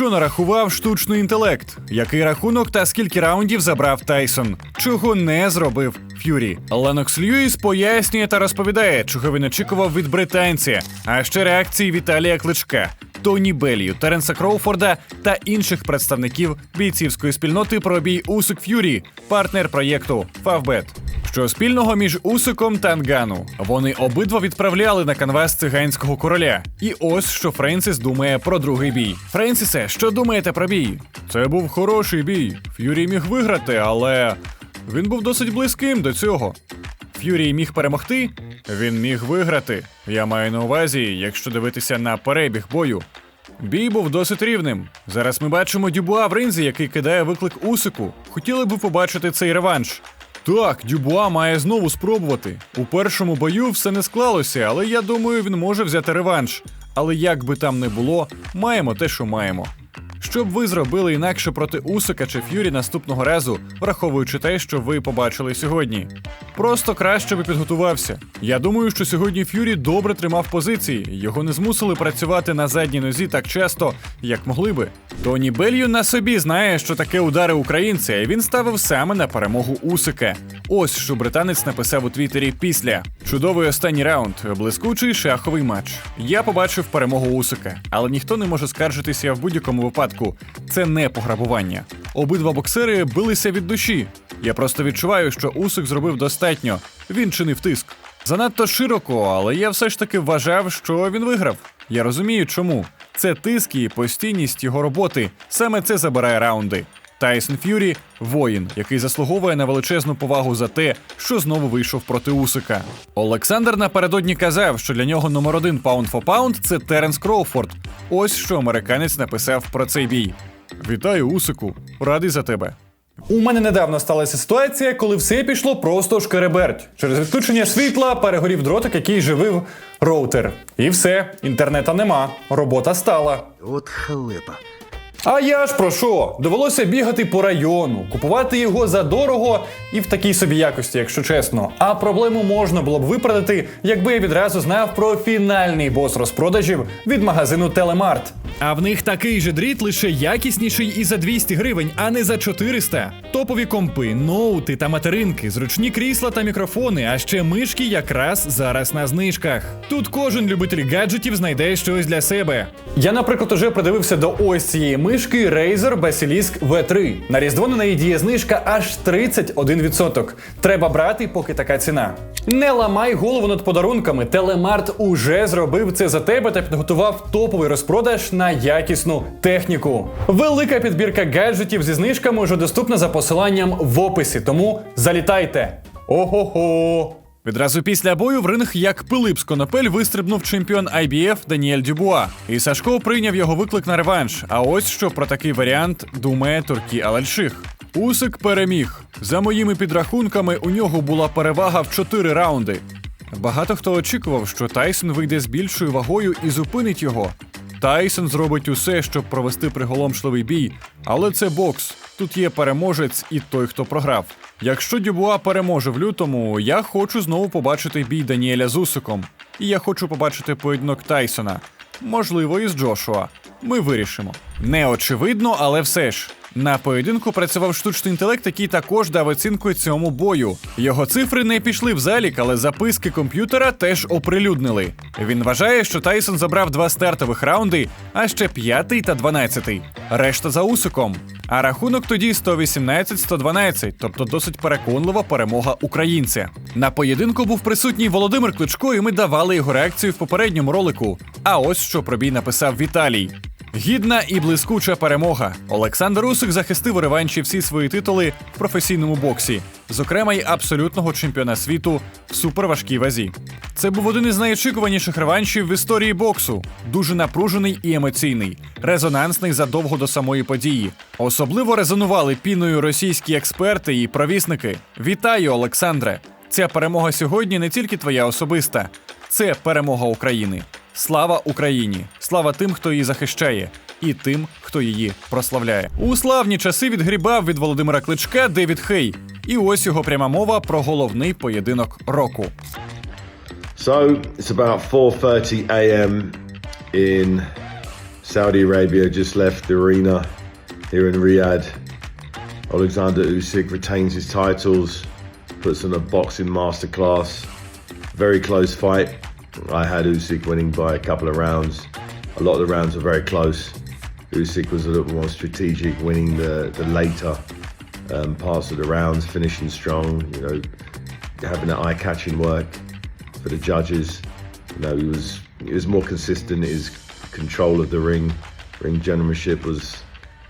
Що нарахував штучний інтелект? Який рахунок та скільки раундів забрав Тайсон? Чого не зробив Ф'юрі? Ленокс Льюіс пояснює та розповідає, чого він очікував від британця, а ще реакції Віталія Кличка. Тоні Беллію, Теренса Кроуфорда та інших представників бійцівської спільноти про бій Усик Ф'юрі, партнер проєкту Фавбет. Що спільного між Усиком та Нгану? Вони обидва відправляли на канвас циганського короля. І ось що Френсіс думає про другий бій. Френсісе, що думаєте про бій? Це був хороший бій. Ф'юрі міг виграти, але він був досить близьким до цього. Ф'юрі міг перемогти, він міг виграти. Я маю на увазі, якщо дивитися на перебіг бою. Бій був досить рівним. Зараз ми бачимо Дюбуа в ринзі, який кидає виклик Усику. Хотіли б побачити цей реванш. Так, Дюбуа має знову спробувати. У першому бою все не склалося, але я думаю, він може взяти реванш. Але як би там не було, маємо те, що маємо. Що б ви зробили інакше проти Усика чи Ф'юрі наступного разу, враховуючи те, що ви побачили сьогодні? Просто краще би підготувався. Я думаю, що сьогодні Ф'юрі добре тримав позиції, його не змусили працювати на задній нозі так часто, як могли би. Тоні Белью на собі знає, що таке удари українця, і він ставив саме на перемогу Усика. Ось що британець написав у Твіттері після. Чудовий останній раунд, блискучий шаховий матч. Я побачив перемогу Усика, але ніхто не може скаржитися в будь-якому випадку. Це не пограбування. Обидва боксери билися від душі. Я просто відчуваю, що Усик зробив достатньо. Він чинив тиск. Занадто широко, але я все ж таки вважав, що він виграв. Я розумію, чому. Це тиск і постійність його роботи. Саме це забирає раунди. Тайсон Ф'юрі воїн, який заслуговує на величезну повагу за те, що знову вийшов проти Усика. Олександр напередодні казав, що для нього номер один паунд фо паунд це Теренс Кроуфорд. Ось що американець написав про цей бій. Вітаю, Усику, радий за тебе. У мене недавно сталася ситуація, коли все пішло просто шкереберть. Через відключення світла перегорів дротик, який живив роутер. І все, інтернета нема, робота стала. От халепа. А я ж про що? Довелося бігати по району, купувати його за дорого і в такій собі якості, якщо чесно. А проблему можна було б виправдати, якби я відразу знав про фінальний бос розпродажів від магазину Телемарт. А в них такий же дріт, лише якісніший і за 200 гривень, а не за 400. Топові компи, ноути та материнки, зручні крісла та мікрофони, а ще мишки якраз зараз на знижках. Тут кожен любитель гаджетів знайде щось для себе. Я, наприклад, уже придивився до ось цієї мишки Razer Basilisk V3. На різдво на неї діє знижка аж 31%. Треба брати, поки така ціна. Не ламай голову над подарунками. Телемарт уже зробив це за тебе та підготував топовий розпродаж на якісну техніку. Велика підбірка гаджетів зі знижками вже доступна за посиланням в описі, тому залітайте. Ого-го! Відразу після бою в ринг як Пилип з конопель вистрибнув чемпіон IBF Даніель Дюбуа. І Сашко прийняв його виклик на реванш. А ось що про такий варіант думає Туркі Алальших. Усик переміг. За моїми підрахунками, у нього була перевага в 4 раунди. Багато хто очікував, що Тайсон вийде з більшою вагою і зупинить його. Тайсон зробить усе, щоб провести приголомшливий бій, але це бокс. Тут є переможець і той, хто програв. Якщо Дюбуа переможе в лютому, я хочу знову побачити бій Даніеля з Усиком. І я хочу побачити поєдинок Тайсона. Можливо, із Джошуа. Ми вирішимо. Не очевидно, але все ж. На поєдинку працював штучний інтелект, який також дав оцінку цьому бою. Його цифри не пішли в залік, але записки комп'ютера теж оприлюднили. Він вважає, що Тайсон забрав два стартових раунди, а ще п'ятий та дванадцятий. Решта за усиком. А рахунок тоді 118-112, тобто досить переконлива перемога українця. На поєдинку був присутній Володимир Кличко, і ми давали його реакцію в попередньому ролику. А ось що про бій написав Віталій. Гідна і блискуча перемога. Олександр Усик захистив у реванші всі свої титули в професійному боксі, зокрема й абсолютного чемпіона світу в суперважкій вазі. Це був один із найочікуваніших реваншів в історії боксу. Дуже напружений і емоційний, резонансний задовго до самої події. Особливо резонували піною російські експерти і провісники. Вітаю, Олександре! Ця перемога сьогодні не тільки твоя особиста, це перемога України. Слава Україні! Слава тим, хто її захищає, і тим, хто її прославляє. У славні часи відгрібав від Володимира Кличка Девід Хей. І ось його пряма мова про головний поєдинок року. So it's about 4:30 a.m. in Saudi Arabia just left the arena here in Riyadh. Alexander Usyk retains his titles, puts on a boxing masterclass. Very close fight. I had Usyk winning by a couple of rounds. A lot of the rounds were very close. Usyk was a little more strategic, winning the, the later um, parts of the rounds, finishing strong, you know, having that eye-catching work for the judges. You know, he was he was more consistent. His control of the ring, ring generalship was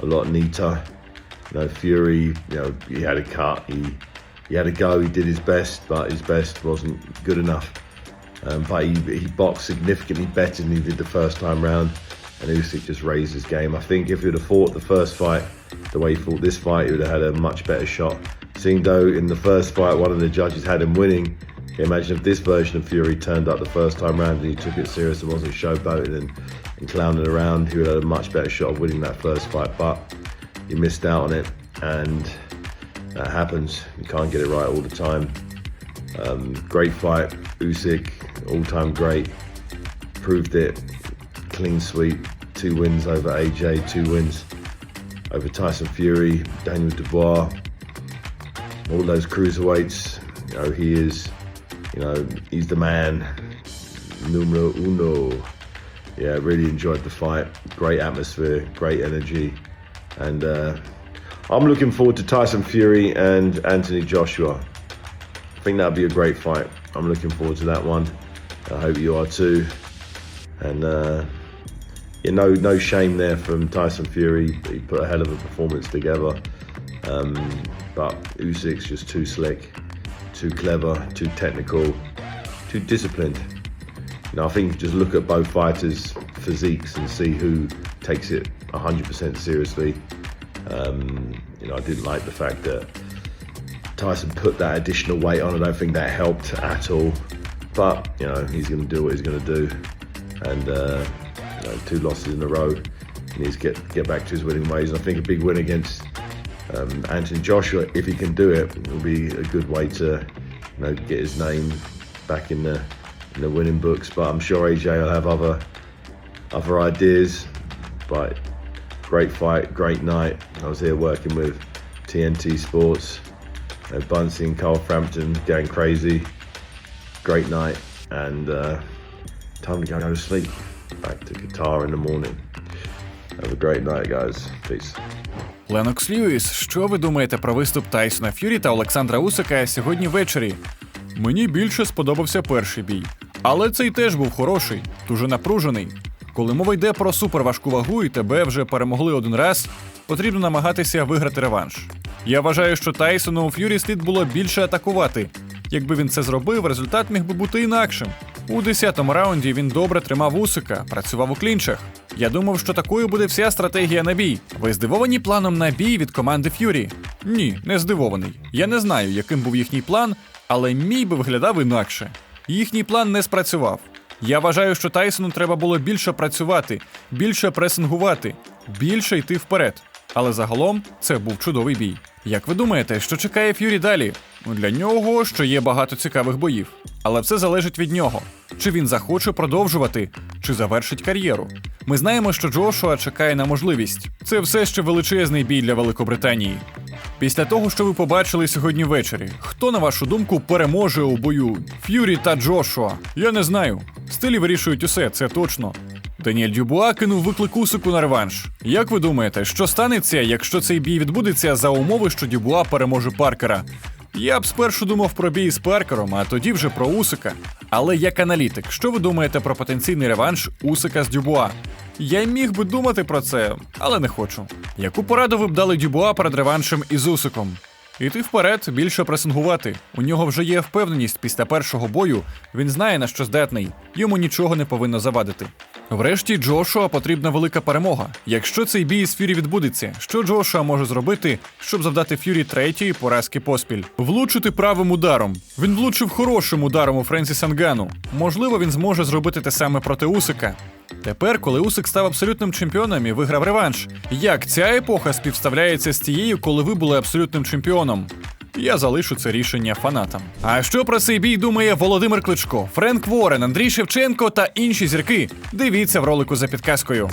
a lot neater. You know, Fury, you know, he had a cut. He he had a go. He did his best, but his best wasn't good enough. Um, but he, he boxed significantly better than he did the first time round, and Usyk just raised his game. I think if he'd have fought the first fight the way he fought this fight, he would have had a much better shot. Seeing though in the first fight one of the judges had him winning, imagine if this version of Fury turned up the first time round and he took it serious and wasn't showboating and, and clowning around, he would have had a much better shot of winning that first fight. But he missed out on it, and that happens. You can't get it right all the time. Um, great fight, Usyk, all-time great. Proved it, clean sweep, two wins over AJ, two wins over Tyson Fury, Daniel Dubois, all those cruiserweights. You know, he is, you know, he's the man, numero uno. Yeah, really enjoyed the fight. Great atmosphere, great energy, and uh, I'm looking forward to Tyson Fury and Anthony Joshua. I think that'll be a great fight. I'm looking forward to that one. I hope you are too. And uh, yeah, no, no shame there from Tyson Fury. He put a hell of a performance together. Um, but Usyk's just too slick, too clever, too technical, too disciplined. Know, I think just look at both fighters' physiques and see who takes it 100% seriously. Um, you know, I didn't like the fact that Tyson put that additional weight on. I don't think that helped at all. But you know, he's going to do what he's going to do, and uh, you know, two losses in a row. He needs to get get back to his winning ways. And I think a big win against um, Anthony Joshua, if he can do it, will be a good way to you know get his name back in the in the winning books. But I'm sure AJ will have other other ideas. But great fight, great night. I was here working with TNT Sports, you know, Bunsey and Carl Frampton going crazy. Great night, and uh, time to go, to sleep. Back to Qatar in the morning. Have a great night, guys. Peace. Ленокс Льюіс, що ви думаєте про виступ Тайсона Ф'юрі та Олександра Усика сьогодні ввечері? Мені більше сподобався перший бій. Але цей теж був хороший, дуже напружений. Коли мова йде про суперважку вагу і тебе вже перемогли один раз, потрібно намагатися виграти реванш. Я вважаю, що Тайсону у Ф'юрі слід було більше атакувати. Якби він це зробив, результат міг би бути інакшим. У 10-му раунді він добре тримав Усика, працював у клінчах. Я думав, що такою буде вся стратегія на бій. Ви здивовані планом на бій від команди Ф'юрі? Ні, не здивований. Я не знаю, яким був їхній план, але мій би виглядав інакше. Їхній план не спрацював. Я вважаю, що Тайсону треба було більше працювати, більше пресингувати, більше йти вперед. Але загалом це був чудовий бій. Як ви думаєте, що чекає Ф'юрі далі? Для нього ще є багато цікавих боїв. Але все залежить від нього. Чи він захоче продовжувати, чи завершить кар'єру. Ми знаємо, що Джошуа чекає на можливість. Це все ще величезний бій для Великобританії. Після того, що ви побачили сьогодні ввечері, хто, на вашу думку, переможе у бою? Ф'юрі та Джошуа? Я не знаю. Стилі вирішують усе, це точно. Даніель Дюбуа кинув виклик Усику на реванш. Як ви думаєте, що станеться, якщо цей бій відбудеться за умови, що Дюбуа переможе Паркера? Я б спершу думав про бій з Паркером, а тоді вже про Усика. Але як аналітик, що ви думаєте про потенційний реванш Усика з Дюбуа? Я міг би думати про це, але не хочу. Яку пораду ви б дали Дюбуа перед реваншем із Усиком? Іти вперед, більше пресингувати. У нього вже є впевненість після першого бою. Він знає на що здатний. Йому нічого не повинно завадити. Врешті Джошуа потрібна велика перемога. Якщо цей бій з Фюрі відбудеться, що Джошуа може зробити, щоб завдати Фюрі третьої поразки поспіль? Влучити правим ударом. Він влучив хорошим ударом у Френсіса Нгану. Можливо, він зможе зробити те саме проти Усика. Тепер, коли Усик став абсолютним чемпіоном і виграв реванш, як ця епоха співставляється з тією, коли ви були абсолютним чемпіоном? Я залишу це рішення фанатам. А що про цей бій думає Володимир Кличко, Френк Ворен, Андрій Шевченко та інші зірки? Дивіться в ролику за підказкою.